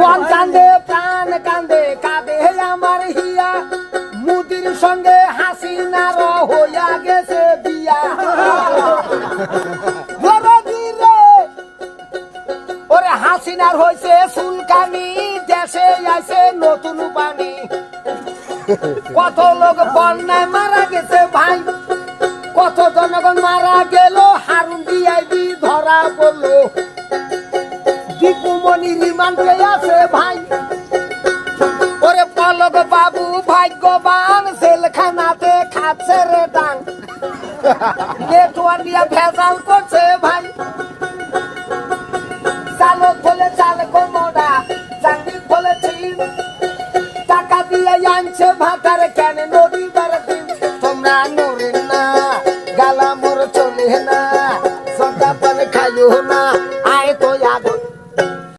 মন কান্দে, প্রাণ কান্দে, কাঁদে আমার হিয়া। মুদির সঙ্গে হাসিনার হইয়া গেছে বিয়া। ওরে হাসিনার হইছে সুলকানি দেশে আইছে নতুন পানি কত লোক বন্যায় মারা গেছে ভাই। জনগণ মারা গেল, হারুন দিয়াই ধরা পড়ল। দীপুমণি রিমান্ডে আছে ভাই। ওরে পলক বাবু, ভাগ্যবান, জেলখানাতে খাচ্ছে রে ডাং নেটওয়ার নিয়ে ভেজাল করছে ভাই। চালক বলে চালক মোড়া চাকরি বলেছি টাকা দিয়ে আনছে ভাতার কেন নদী গালা মোর চলে না সদা পান খাইও না।